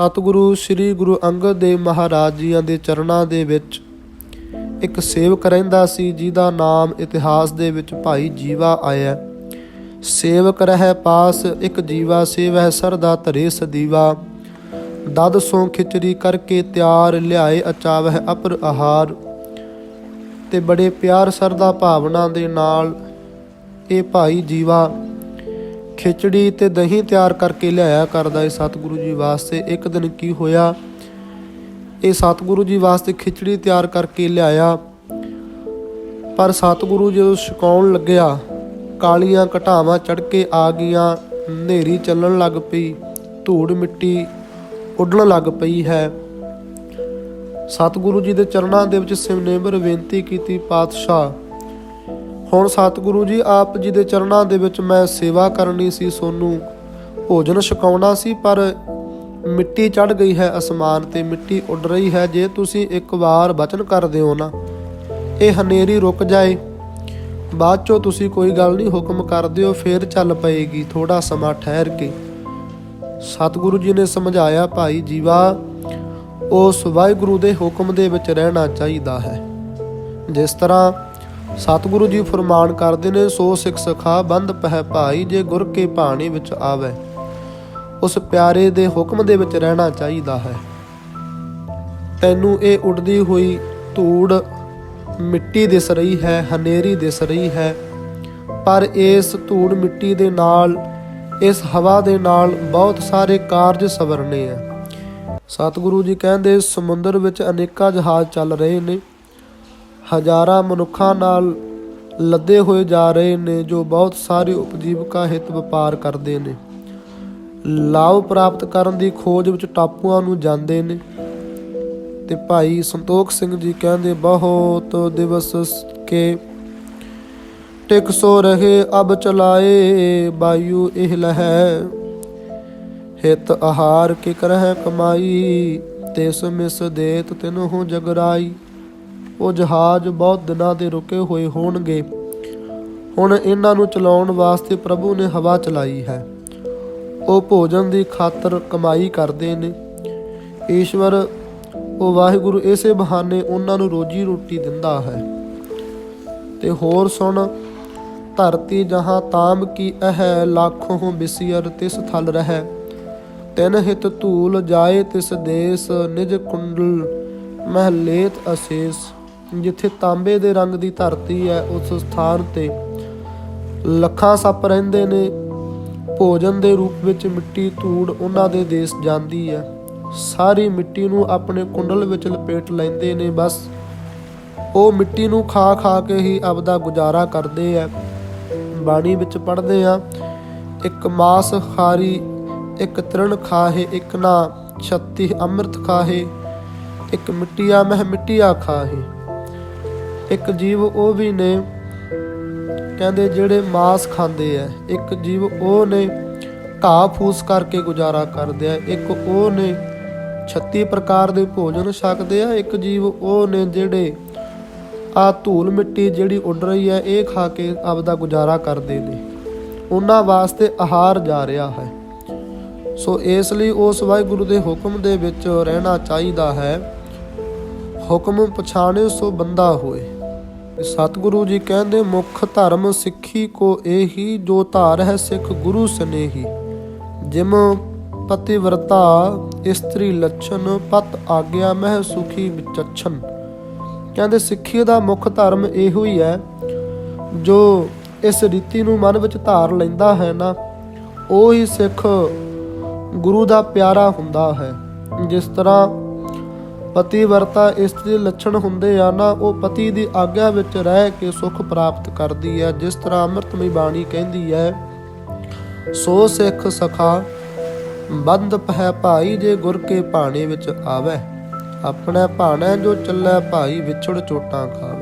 ਸਤਿਗੁਰੂ, ਸ੍ਰੀ ਗੁਰੂ ਅੰਗਦ ਦੇਵ ਮਹਾਰਾਜ ਜੀਆਂ ਦੇ ਚਰਨਾਂ ਦੇ ਵਿੱਚ ਇੱਕ ਸੇਵਕ ਰਹਿੰਦਾ ਸੀ, ਜਿਹਦਾ ਨਾਮ ਇਤਿਹਾਸ ਦੇ ਵਿੱਚ ਭਾਈ ਜੀਵਾ ਆਇਆ। ਸੇਵਕ ਰਹਿ ਪਾਸ, ਇੱਕ ਜੀਵਾ ਸੇਵਹਿ ਸਰਦਾ ਧਰੇ ਸਦੀਵਾ। ਦਦ ਸੋਂ ਖਿਚੜੀ ਕਰਕੇ ਤਿਆਰ ਲਿਆਏ ਅਚਾਵਹਿ ਅਪਰ ਆਹਾਰ। ਤੇ ਬੜੇ ਪਿਆਰ ਸਰਦਾ ਭਾਵਨਾ ਦੇ ਨਾਲ ਇਹ ਭਾਈ ਜੀਵਾ ਖਿਚੜੀ ਤੇ ਦਹੀਂ ਤਿਆਰ ਕਰਕੇ ਲਿਆਇਆ ਕਰਦਾ ਏ ਸਤਿਗੁਰੂ ਜੀ ਵਾਸਤੇ। ਇੱਕ ਦਿਨ ਕੀ ਹੋਇਆ? ਇਹ ਸਤਿਗੁਰੂ ਜੀ ਵਾਸਤੇ ਖਿਚੜੀ ਤਿਆਰ ਕਰਕੇ ਲਿਆਇਆ। ਪਰ ਸਤਿਗੁਰੂ ਜਦੋਂ ਛਕਾਉਣ ਲੱਗਿਆ, ਕਾਲੀਆਂ ਘਟਾਵਾਂ ਚੜ ਕੇ ਆ ਗਈਆਂ, ਹਨੇਰੀ ਚੱਲਣ ਲੱਗ ਪਈ, ਧੂੜ ਮਿੱਟੀ ਉੱਡਣ ਲੱਗ ਪਈ ਹੈ। ਸਤਿਗੁਰੂ ਜੀ ਦੇ ਚਰਨਾਂ ਦੇ ਵਿੱਚ ਸਿਮਨੇਬਰ ਬੇਨਤੀ ਕੀਤੀ, ਪਾਤਸ਼ਾਹ ਹੁਣ ਸਤਿਗੁਰੂ ਜੀ, ਆਪ ਜੀ ਦੇ ਚਰਨਾਂ ਦੇ ਵਿੱਚ ਮੈਂ ਸੇਵਾ ਕਰਨੀ ਸੀ, ਸੋਨੂੰ ਭੋਜਨ ਛਕਾਉਣਾ ਸੀ, ਪਰ ਮਿੱਟੀ ਚੜ ਗਈ ਹੈ ਅਸਮਾਨ ਤੇ, ਮਿੱਟੀ ਉੱਡ ਰਹੀ ਹੈ। ਜੇ ਤੁਸੀਂ ਇੱਕ ਵਾਰ ਬਚਨ ਕਰਦੇ ਹੋ ਨਾ, ਇਹ ਹਨੇਰੀ ਰੁਕ ਜਾਏ। ਬਾਅਦ ਚੋਂ ਤੁਸੀਂ ਕੋਈ ਗੱਲ ਨਹੀਂ, ਹੁਕਮ ਕਰ ਦਿਓ, ਫੇਰ ਚੱਲ ਪਏਗੀ ਥੋੜਾ ਸਮਾਂ ਠਹਿਰ ਕੇ। ਸਤਿਗੁਰੂ ਜੀ ਨੇ ਸਮਝਾਇਆ, ਭਾਈ ਜੀਵਾ, ਉਸ ਵਾਹਿਗੁਰੂ ਦੇ ਹੁਕਮ ਦੇ ਵਿੱਚ ਰਹਿਣਾ ਚਾਹੀਦਾ ਹੈ। ਜਿਸ ਤਰ੍ਹਾਂ ਸਤਿਗੁਰੂ ਜੀ ਫਰਮਾਨ ਕਰਦੇ ਨੇ, ਸੋ ਸਿੱਖ ਸਖਾ ਬੰਦ ਪਹਿ ਭਾਈ ਜੇ ਗੁਰ ਕੇ ਬਾਣੀ ਵਿੱਚ ਆਵੇ। ਉਸ ਪਿਆਰੇ ਦੇ ਹੁਕਮ ਦੇ ਵਿੱਚ ਰਹਿਣਾ ਚਾਹੀਦਾ ਹੈ। ਤੈਨੂੰ ਇਹ ਉੱਡਦੀ ਹੋਈ ਧੂੜ ਮਿੱਟੀ ਦਿਸ ਰਹੀ ਹੈ, ਹਨੇਰੀ ਦਿਸ ਰਹੀ ਹੈ। ਪਰ ਇਸ ਧੂੜ ਮਿੱਟੀ ਦੇ ਨਾਲ, ਇਸ ਹਵਾ ਦੇ ਨਾਲ ਬਹੁਤ ਸਾਰੇ ਕਾਰਜ ਸਵਰਨੇ ਆ ਸਤਿਗੁਰੂ ਜੀ ਕਹਿੰਦੇ, ਸਮੁੰਦਰ ਵਿੱਚ ਅਨੇਕਾਂ ਜਹਾਜ਼ ਚੱਲ ਰਹੇ ਨੇ। ਹਜ਼ਾਰਾਂ ਮਨੁੱਖਾਂ ਨਾਲ ਲੱਦੇ ਹੋਏ ਜਾ ਰਹੇ ਨੇ, ਜੋ ਬਹੁਤ ਸਾਰੇ ਉਪਜੀਵਕਾ ਹਿੱਤ ਵਪਾਰ ਕਰਦੇ ਨੇ। ਲਾਭ ਪ੍ਰਾਪਤ ਕਰਨ ਦੀ ਖੋਜ ਵਿੱਚ ਟਾਪੂਆਂ ਨੂੰ ਜਾਂਦੇ ਨੇ। ਤੇ ਭਾਈ ਸੰਤੋਖ ਸਿੰਘ ਜੀ ਕਹਿੰਦੇ, ਬਹੁਤ ਦਿਵਸ ਕੇ ਟਿਕ ਸੋ ਰਹੇ, ਅਬ ਚਲਾਏ ਬਾਯੂ ਇਹ ਲਹਿ। ਹਿਤ ਆਹਾਰ ਕੇ ਕਰਹਿ ਕਮਾਈ, ਤਿਸ ਮਿਸ ਦੇਤ ਤਿਨਹੁ ਜਗਰਾਈ। ਉਹ ਜਹਾਜ਼ ਬਹੁਤ ਦਿਨਾਂ ਦੇ ਰੁਕੇ ਹੋਏ ਹੋਣਗੇ। ਹੁਣ ਇਹਨਾਂ ਨੂੰ ਚਲਾਉਣ ਵਾਸਤੇ ਪ੍ਰਭੂ ਨੇ ਹਵਾ ਚਲਾਈ ਹੈ। ਉਹ ਭੋਜਨ ਦੀ ਖਾਤਰ ਕਮਾਈ ਕਰਦੇ ਨੇ। ਈਸ਼ਵਰ, ਉਹ ਵਾਹਿਗੁਰੂ ਇਸੇ ਬਹਾਨੇ ਉਹਨਾਂ ਨੂੰ ਰੋਜੀ ਰੋਟੀ ਦਿੰਦਾ ਹੈ। ਤੇ ਹੋਰ ਸੁਣ, ਧਰਤੀ ਜਹਾਂ ਤਾਮ ਕੀ ਅਹ ਲੱਖੋਂ ਬਿਸਿਅਰ ਤਿਸ ਥਲ ਰਹਿ। ਤਿਨ ਹਿਤ ਧੂਲ ਜਾਏ ਤਿਸ ਦੇਸ ਨਿਜ ਕੁੰਡਲ ਮਹਲੇਤ ਅਸੇਸ। ਜਿੱਥੇ ਤਾਂਬੇ ਦੇ ਰੰਗ ਦੀ ਧਰਤੀ ਹੈ, ਉਸ ਸਥਾਨ ਤੇ ਲੱਖਾਂ ਸੱਪ ਰਹਿੰਦੇ ਨੇ। ਭੋਜਨ ਦੇ ਰੂਪ ਵਿੱਚ ਮਿੱਟੀ, ਧੂੜ ਉਹਨਾਂ ਦੇ ਦੇਸ਼ ਜਾਂਦੀ ਹੈ। ਸਾਰੀ ਮਿੱਟੀ ਨੂੰ ਆਪਣੇ ਕੁੰਡਲ ਵਿੱਚ ਲਪੇਟ ਲੈਂਦੇ ਨੇ, ਬਸ। ਉਹ ਮਿੱਟੀ ਨੂੰ ਖਾ ਖਾ ਕੇ ਹੀ ਆਪਦਾ ਗੁਜ਼ਾਰਾ ਕਰਦੇ ਆ। ਬਾਣੀ ਵਿੱਚ ਪੜ੍ਹਦੇ ਆ ਇੱਕ ਮਾਸ ਖਾਰੀ, ਇੱਕ ਤ੍ਰਿਣ ਖਾਹੇ, ਇੱਕ ਨਾ ਛੱਤੀ ਅੰਮ੍ਰਿਤ ਖਾਹੇ, ਇੱਕ ਮਿੱਟੀਆ ਮਹਿ ਮਿੱਟੀਆ ਖਾਹੇ। ਇੱਕ ਜੀਵ ਉਹ ਵੀ ਨੇ ਕਹਿੰਦੇ ਜਿਹੜੇ ਮਾਸ ਖਾਂਦੇ ਆ। ਇੱਕ ਜੀਵ ਉਹ ਨੇ ਘਾਹ ਫੂਸ ਕਰਕੇ ਗੁਜ਼ਾਰਾ ਕਰਦੇ ਆ। ਇੱਕ ਉਹ ਨੇ 36 ਪ੍ਰਕਾਰ ਦੇ ਭੋਜਨ ਛਕਦੇ ਆ। ਇੱਕ ਜੀਵ ਉਹ ਨੇ ਜਿਹੜੇ ਆ ਧੂਲ ਮਿੱਟੀ ਜਿਹੜੀ ਉੱਡ ਰਹੀ ਹੈ ਇਹ ਖਾ ਕੇ ਆਪਦਾ ਗੁਜ਼ਾਰਾ ਕਰਦੇ ਨੇ। ਉਹਨਾਂ ਵਾਸਤੇ ਆਹਾਰ ਜਾ ਰਿਹਾ ਹੈ। ਸੋ ਇਸ ਲਈ ਉਸ ਵਾਹਿਗੁਰੂ ਦੇ ਹੁਕਮ ਦੇ ਵਿੱਚ ਰਹਿਣਾ ਚਾਹੀਦਾ ਹੈ। ਹੁਕਮ ਪਛਾਣੇ ਸੋ ਬੰਦਾ ਹੋਏ। ਸਤਿਗੁਰੂ ਜੀ ਕਹਿੰਦੇ, ਮੁੱਖ ਧਰਮ ਸਿੱਖੀ ਕੋ ਇਹੀ ਜੋ ਧਾਰ ਹੈ ਸਿੱਖ ਗੁਰੂ ਸਨੇਹੀ। ਜਿਮ ਪਤਿਵਰਤਾ ਇਸਤਰੀ ਲੱਛਣ, ਪਤ ਆਗਿਆ ਮਹਿ ਸੁਖੀ ਵਿਚਛਨ ਕਹਿੰਦੇ, ਸਿੱਖੀ ਦਾ ਮੁੱਖ ਧਰਮ ਇਹੋ ਹੀ ਹੈ, ਜੋ ਇਸ ਰੀਤੀ ਨੂੰ ਮਨ ਵਿੱਚ ਧਾਰ ਲੈਂਦਾ ਹੈ ਨਾ, ਉਹ ਹੀ ਸਿੱਖ ਗੁਰੂ ਦਾ ਪਿਆਰਾ ਹੁੰਦਾ ਹੈ। ਜਿਸ ਤਰ੍ਹਾਂ ਪਤੀ ਵਰਤਾ ਇਸਤਰੀ ਲੱਛਣ ਹੁੰਦੇ ਆ ਨਾ, ਉਹ ਪਤੀ ਦੀ ਆਗਿਆ ਵਿੱਚ ਰਹਿ ਕੇ ਸੁਖ ਪ੍ਰਾਪਤ ਕਰਦੀ ਹੈ, ਜਿਸ ਤਰ੍ਹਾਂ ਅੰਮ੍ਰਿਤਮਈ ਬਾਣੀ ਕਹਿੰਦੀ ਹੈ, ਸੋ ਸਿੱਖ ਸਖਾ, ਬੰਦ ਪਹਿ ਭਾਈ ਜੇ ਗੁਰ ਕੇ ਭਾਣੇ ਵਿੱਚ ਆਵੇ। ਆਪਣਾ ਭਾਣਾ ਜੋ ਚੱਲੈ ਭਾਈ ਵਿਛੜ ਚੋਟਾਂ ਖਾ।